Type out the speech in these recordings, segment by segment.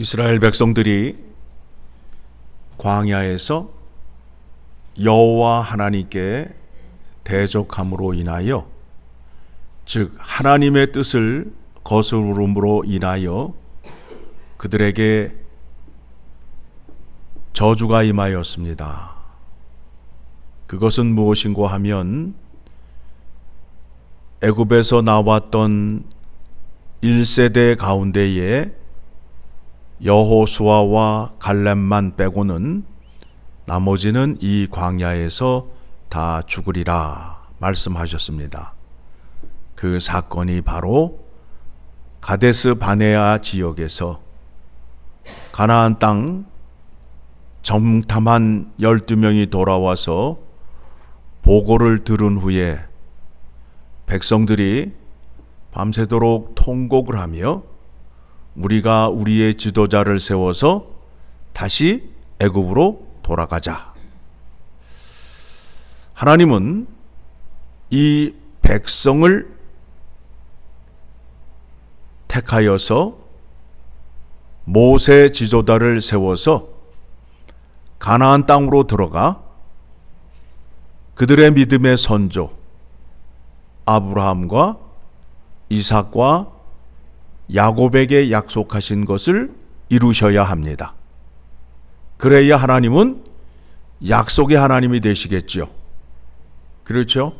이스라엘 백성들이 광야에서 여호와 하나님께 대적함으로 인하여 즉 하나님의 뜻을 거스름으로 인하여 그들에게 저주가 임하였습니다. 그것은 무엇인고 하면 애굽에서 나왔던 1세대 가운데에 여호수아와 갈렙만 빼고는 나머지는 이 광야에서 다 죽으리라 말씀하셨습니다. 그 사건이 바로 가데스 바네아 지역에서 가나안 땅 정탐한 12명이 돌아와서 보고를 들은 후에 백성들이 밤새도록 통곡을 하며 우리가 우리의 지도자를 세워서 다시 애굽으로 돌아가자. 하나님은 이 백성을 택하여서 모세 지도자를 세워서 가나안 땅으로 들어가 그들의 믿음의 선조 아브라함과 이삭과 야곱에게 약속하신 것을 이루셔야 합니다. 그래야 하나님은 약속의 하나님이 되시겠죠. 그렇죠?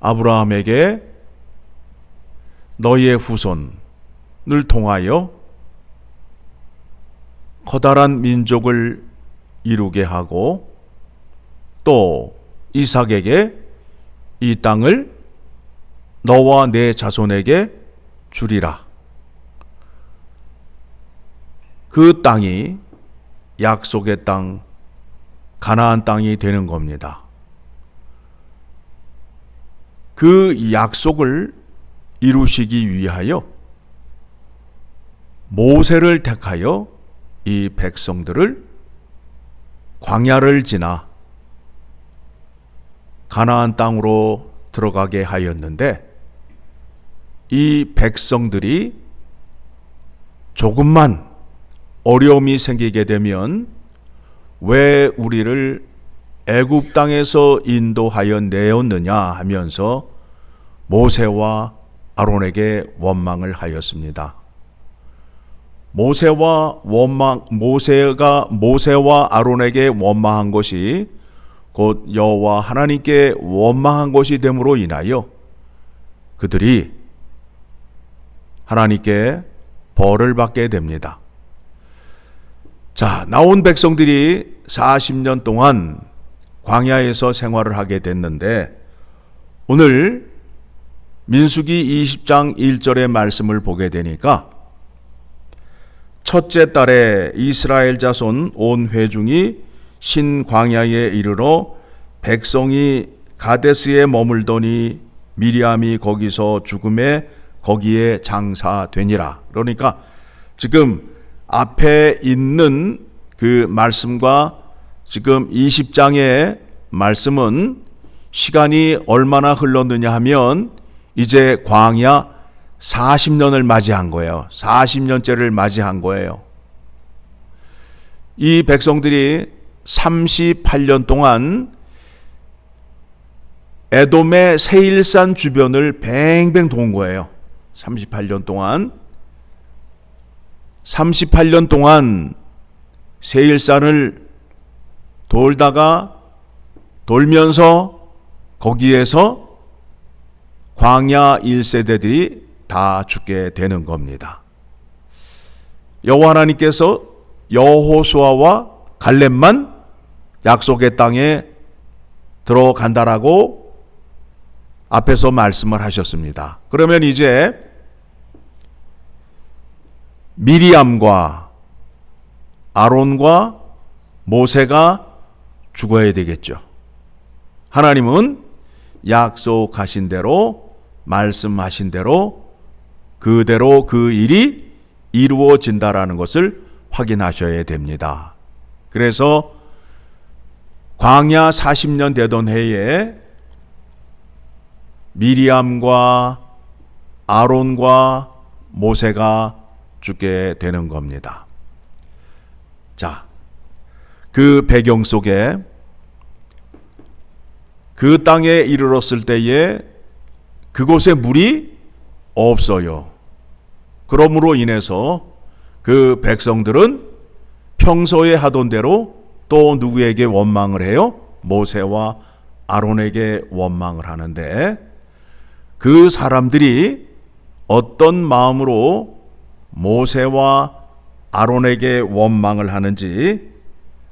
아브라함에게 너희의 후손을 통하여 커다란 민족을 이루게 하고 또 이삭에게 이 땅을 너와 내 자손에게 주리라. 그 땅이 약속의 땅, 가나안 땅이 되는 겁니다. 그 약속을 이루시기 위하여 모세를 택하여 이 백성들을 광야를 지나 가나안 땅으로 들어가게 하였는데 이 백성들이 조금만 어려움이 생기게 되면 왜 우리를 애굽 땅에서 인도하여 내었느냐 하면서 모세와 아론에게 원망을 하였습니다. 모세와 원망 모세가 모세와 아론에게 원망한 것이 곧 여호와 하나님께 원망한 것이 됨으로 인하여 그들이 하나님께 벌을 받게 됩니다. 자, 나온 백성들이 40년 동안 광야에서 생활을 하게 됐는데 오늘 민수기 20장 1절의 말씀을 보게 되니까 첫째 달에 이스라엘 자손 온 회중이 신광야에 이르러 백성이 가데스에 머물더니 미리암이 거기서 죽음에 거기에 장사되니라. 그러니까 지금 앞에 있는 그 말씀과 지금 20장의 말씀은 시간이 얼마나 흘렀느냐 하면 이제 광야 40년을 맞이한 거예요. 40년째를 맞이한 거예요. 이 백성들이 38년 동안 에돔의 세일산 주변을 뱅뱅 돈 거예요. 38년 동안 38년 동안 세일산을 돌다가 돌면서 거기에서 광야 1세대들이 다 죽게 되는 겁니다. 여호와 하나님께서 여호수아와 갈렙만 약속의 땅에 들어간다라고 앞에서 말씀을 하셨습니다. 그러면 이제 미리암과 아론과 모세가 죽어야 되겠죠. 하나님은 약속하신 대로 말씀하신 대로 그대로 그 일이 이루어진다라는 것을 확인하셔야 됩니다. 그래서 광야 40년 되던 해에 미리암과 아론과 모세가 죽게 되는 겁니다. 자, 그 배경 속에 그 땅에 이르렀을 때에 그곳에 물이 없어요. 그러므로 인해서 그 백성들은 평소에 하던 대로 또 누구에게 원망을 해요? 모세와 아론에게 원망을 하는데 그 사람들이 어떤 마음으로 모세와 아론에게 원망을 하는지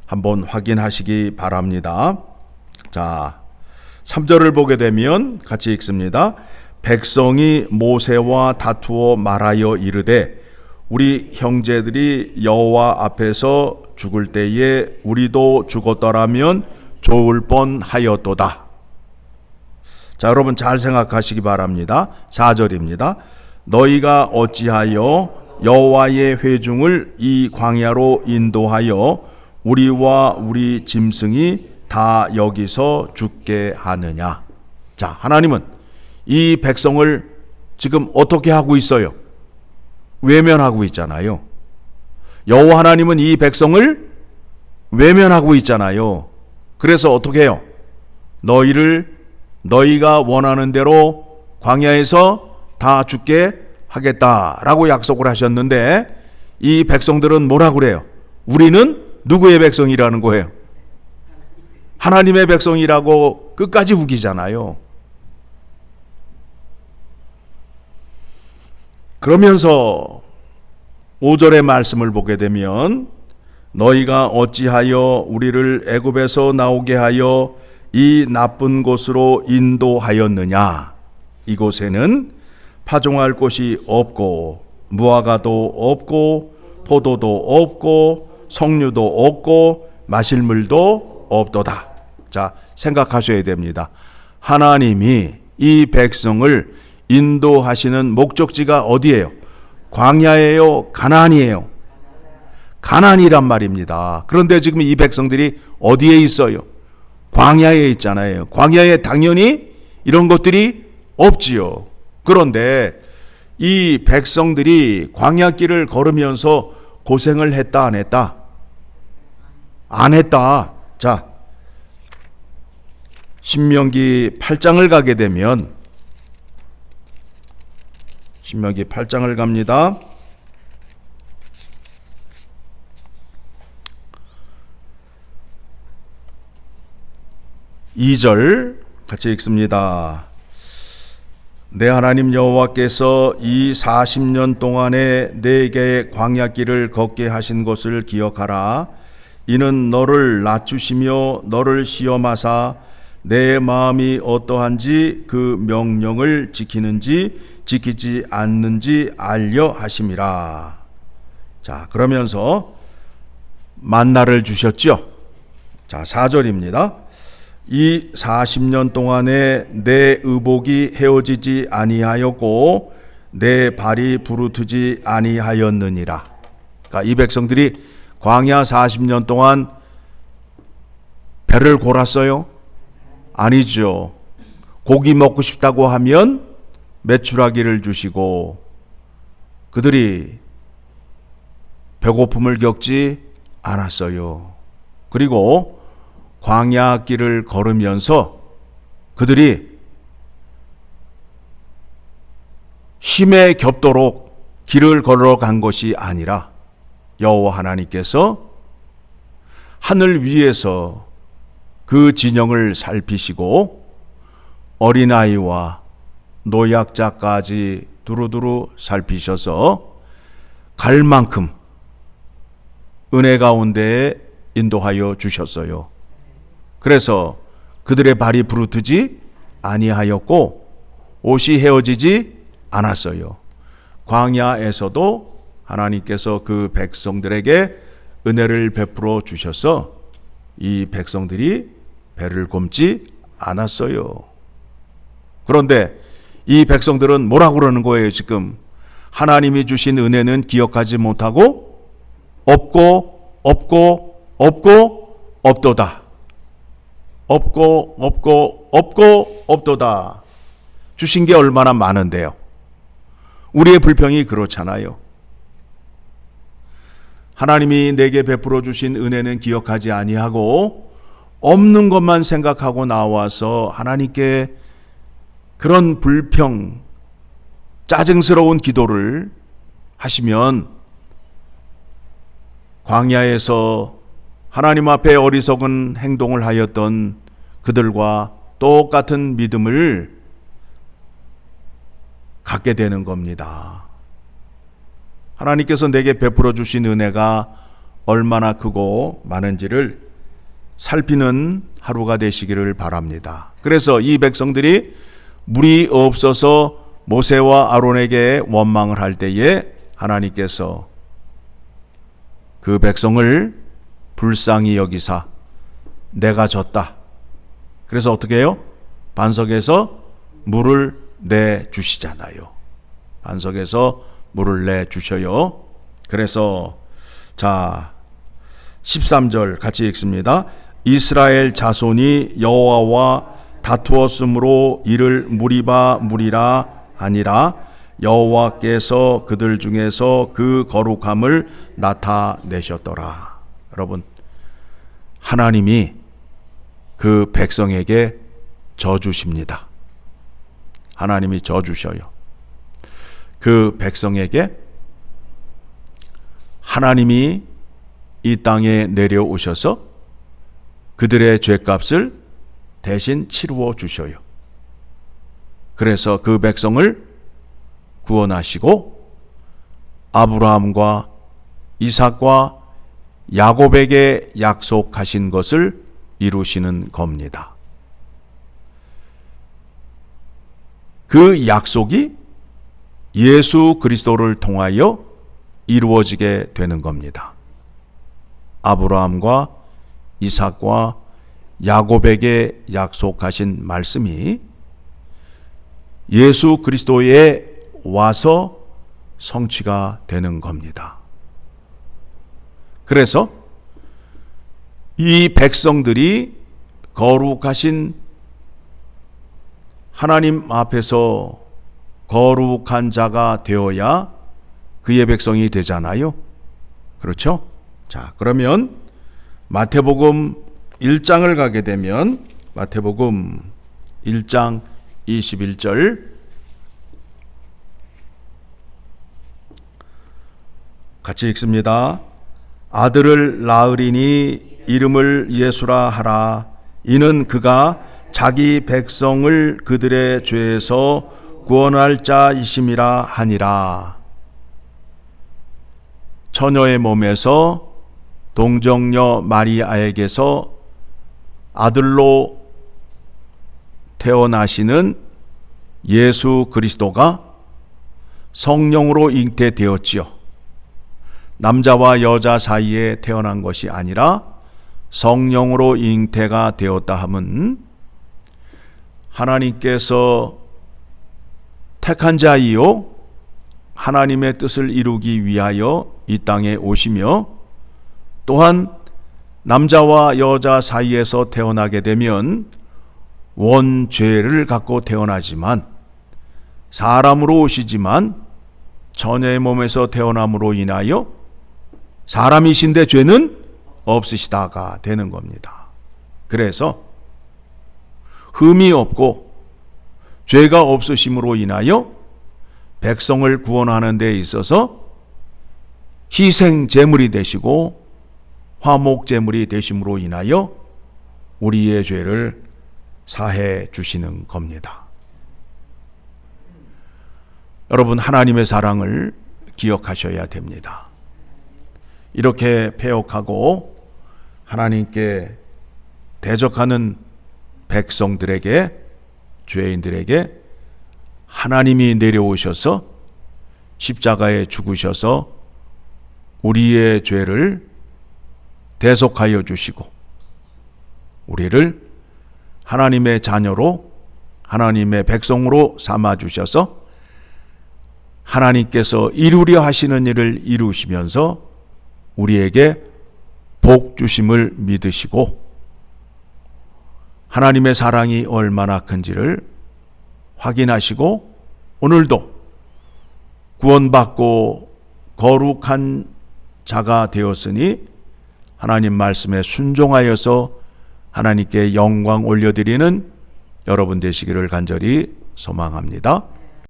한번 확인하시기 바랍니다. 자, 3절을 보게 되면 같이 읽습니다. 백성이 모세와 다투어 말하여 이르되 우리 형제들이 여호와 앞에서 죽을 때에 우리도 죽었더라면 좋을 뻔하였도다. 자, 여러분 잘 생각하시기 바랍니다. 4절입니다. 너희가 어찌하여 여호와의 회중을 이 광야로 인도하여 우리와 우리 짐승이 다 여기서 죽게 하느냐. 자, 하나님은 이 백성을 지금 어떻게 하고 있어요? 외면하고 있잖아요. 여호와 하나님은 이 백성을 외면하고 있잖아요. 그래서 어떻게 해요? 너희를 너희가 원하는 대로 광야에서 다 죽게 하겠다라고 약속을 하셨는데 이 백성들은 뭐라 그래요? 우리는 누구의 백성이라는 거예요? 하나님의 백성이라고 끝까지 우기잖아요. 그러면서 5절의 말씀을 보게 되면 너희가 어찌하여 우리를 애굽에서 나오게 하여 이 나쁜 곳으로 인도하였느냐 이곳에는 파종할 곳이 없고 무화과도 없고 포도도 없고 석류도 없고 마실 물도 없도다. 자, 생각하셔야 됩니다. 하나님이 이 백성을 인도하시는 목적지가 어디예요? 광야예요, 가나안이에요. 가나안이란 말입니다. 그런데 지금 이 백성들이 어디에 있어요? 광야에 있잖아요. 광야에 당연히 이런 것들이 없지요. 그런데 이 백성들이 광야길을 걸으면서 고생을 했다 안 했다? 안 했다. 자, 신명기 8장을 가게 되면 신명기 8장을 갑니다. 2절 같이 읽습니다. 내 하나님 여호와께서 이 40년 동안에 내게 광야길을 걷게 하신 것을 기억하라. 이는 너를 낮추시며 너를 시험하사 내 마음이 어떠한지 그 명령을 지키는지 지키지 않는지 알려 하심이라. 자, 그러면서 만나를 주셨죠. 자, 4절입니다. 이 40년 동안에 내 의복이 헤어지지 아니하였고 내 발이 부르트지 아니하였느니라. 그러니까 이 백성들이 광야 40년 동안 배를 골았어요? 아니죠. 고기 먹고 싶다고 하면 매출하기를 주시고 그들이 배고픔을 겪지 않았어요. 그리고 광야 길을 걸으면서 그들이 힘에 겹도록 길을 걸어간 것이 아니라 여호와 하나님께서 하늘 위에서 그 진영을 살피시고 어린아이와 노약자까지 두루두루 살피셔서 갈 만큼 은혜 가운데 인도하여 주셨어요. 그래서 그들의 발이 부르트지 아니하였고 옷이 헤어지지 않았어요. 광야에서도 하나님께서 그 백성들에게 은혜를 베풀어 주셔서 이 백성들이 배를 굼지 않았어요. 그런데 이 백성들은 뭐라고 그러는 거예요, 지금? 하나님이 주신 은혜는 기억하지 못하고 없고 없고 없고 없도다. 없고 없고 없고 없도다. 주신 게 얼마나 많은데요. 우리의 불평이 그렇잖아요. 하나님이 내게 베풀어 주신 은혜는 기억하지 아니하고 없는 것만 생각하고 나와서 하나님께 그런 불평, 짜증스러운 기도를 하시면 광야에서 하나님 앞에 어리석은 행동을 하였던 그들과 똑같은 믿음을 갖게 되는 겁니다. 하나님께서 내게 베풀어 주신 은혜가 얼마나 크고 많은지를 살피는 하루가 되시기를 바랍니다. 그래서 이 백성들이 물이 없어서 모세와 아론에게 원망을 할 때에 하나님께서 그 백성을 불쌍히 여기사 내가 졌다. 그래서 어떻게 해요? 반석에서 물을 내 주시잖아요. 반석에서 물을 내 주셔요. 그래서 자 13절 같이 읽습니다. 이스라엘 자손이 여호와와 다투었으므로 이를 무리바 무리라 아니라 여호와께서 그들 중에서 그 거룩함을 나타내셨더라. 여러분 하나님이 그 백성에게 져주십니다. 하나님이 져주셔요. 그 백성에게 하나님이 이 땅에 내려오셔서 그들의 죄값을 대신 치루어 주셔요. 그래서 그 백성을 구원하시고 아브라함과 이삭과 야곱에게 약속하신 것을 이루시는 겁니다. 그 약속이 예수 그리스도를 통하여 이루어지게 되는 겁니다. 아브라함과 이삭과 야곱에게 약속하신 말씀이 예수 그리스도에 와서 성취가 되는 겁니다. 그래서 이 백성들이 거룩하신 하나님 앞에서 거룩한 자가 되어야 그의 백성이 되잖아요. 그렇죠? 자, 그러면 마태복음 1장을 가게 되면 마태복음 1장 21절 같이 읽습니다. 아들을 낳으리니 이름을 예수라 하라. 이는 그가 자기 백성을 그들의 죄에서 구원할 자이심이라 하니라. 처녀의 몸에서 동정녀 마리아에게서 아들로 태어나시는 예수 그리스도가 성령으로 잉태되었지요. 남자와 여자 사이에 태어난 것이 아니라 성령으로 잉태가 되었다 함은 하나님께서 택한 자이요 하나님의 뜻을 이루기 위하여 이 땅에 오시며 또한 남자와 여자 사이에서 태어나게 되면 원죄를 갖고 태어나지만 사람으로 오시지만 처녀의 몸에서 태어남으로 인하여 사람이신데 죄는 없으시다가 되는 겁니다. 그래서 흠이 없고 죄가 없으심으로 인하여 백성을 구원하는 데 있어서 희생 제물이 되시고 화목 제물이 되심으로 인하여 우리의 죄를 사해 주시는 겁니다. 여러분 하나님의 사랑을 기억하셔야 됩니다. 이렇게 폐역하고 하나님께 대적하는 백성들에게 죄인들에게 하나님이 내려오셔서 십자가에 죽으셔서 우리의 죄를 대속하여 주시고 우리를 하나님의 자녀로 하나님의 백성으로 삼아 주셔서 하나님께서 이루려 하시는 일을 이루시면서 우리에게 복 주심을 믿으시고 하나님의 사랑이 얼마나 큰지를 확인하시고 오늘도 구원받고 거룩한 자가 되었으니 하나님 말씀에 순종하여서 하나님께 영광 올려드리는 여러분 되시기를 간절히 소망합니다.